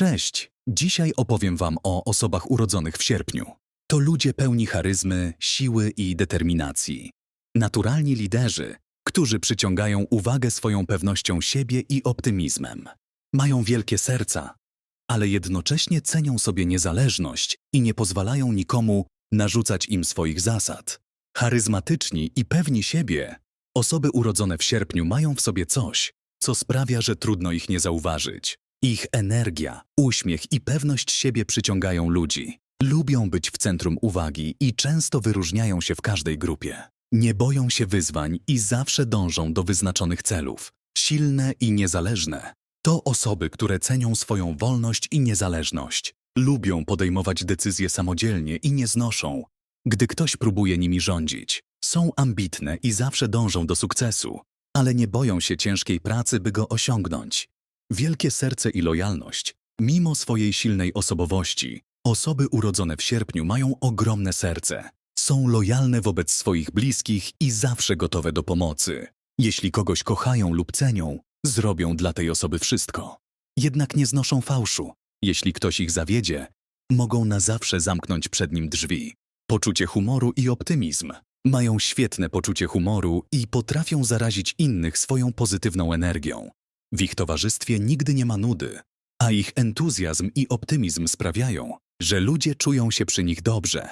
Cześć! Dzisiaj opowiem Wam o osobach urodzonych w sierpniu. To ludzie pełni charyzmy, siły i determinacji. Naturalni liderzy, którzy przyciągają uwagę swoją pewnością siebie i optymizmem. Mają wielkie serca, ale jednocześnie cenią sobie niezależność i nie pozwalają nikomu narzucać im swoich zasad. Charyzmatyczni i pewni siebie, osoby urodzone w sierpniu mają w sobie coś, co sprawia, że trudno ich nie zauważyć. Ich energia, uśmiech i pewność siebie przyciągają ludzi. Lubią być w centrum uwagi i często wyróżniają się w każdej grupie. Nie boją się wyzwań i zawsze dążą do wyznaczonych celów. Silne i niezależne. To osoby, które cenią swoją wolność i niezależność. Lubią podejmować decyzje samodzielnie i nie znoszą, gdy ktoś próbuje nimi rządzić. Są ambitne i zawsze dążą do sukcesu, ale nie boją się ciężkiej pracy, by go osiągnąć. Wielkie serce i lojalność. Mimo swojej silnej osobowości, osoby urodzone w sierpniu mają ogromne serce. Są lojalne wobec swoich bliskich i zawsze gotowe do pomocy. Jeśli kogoś kochają lub cenią, zrobią dla tej osoby wszystko. Jednak nie znoszą fałszu. Jeśli ktoś ich zawiedzie, mogą na zawsze zamknąć przed nim drzwi. Poczucie humoru i optymizm. Mają świetne poczucie humoru i potrafią zarazić innych swoją pozytywną energią. W ich towarzystwie nigdy nie ma nudy, a ich entuzjazm i optymizm sprawiają, że ludzie czują się przy nich dobrze.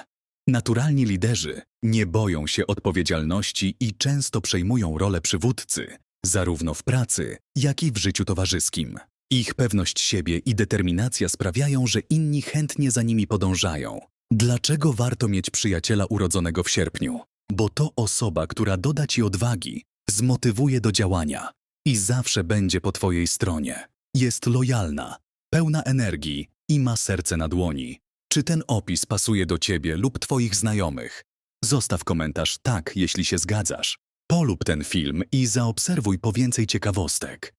Naturalni liderzy nie boją się odpowiedzialności i często przejmują rolę przywódcy, zarówno w pracy, jak i w życiu towarzyskim. Ich pewność siebie i determinacja sprawiają, że inni chętnie za nimi podążają. Dlaczego warto mieć przyjaciela urodzonego w sierpniu? Bo to osoba, która doda ci odwagi, zmotywuje do działania i zawsze będzie po twojej stronie. Jest lojalna, pełna energii i ma serce na dłoni. Czy ten opis pasuje do ciebie lub twoich znajomych? Zostaw komentarz tak, jeśli się zgadzasz. Polub ten film i zaobserwuj po więcej ciekawostek.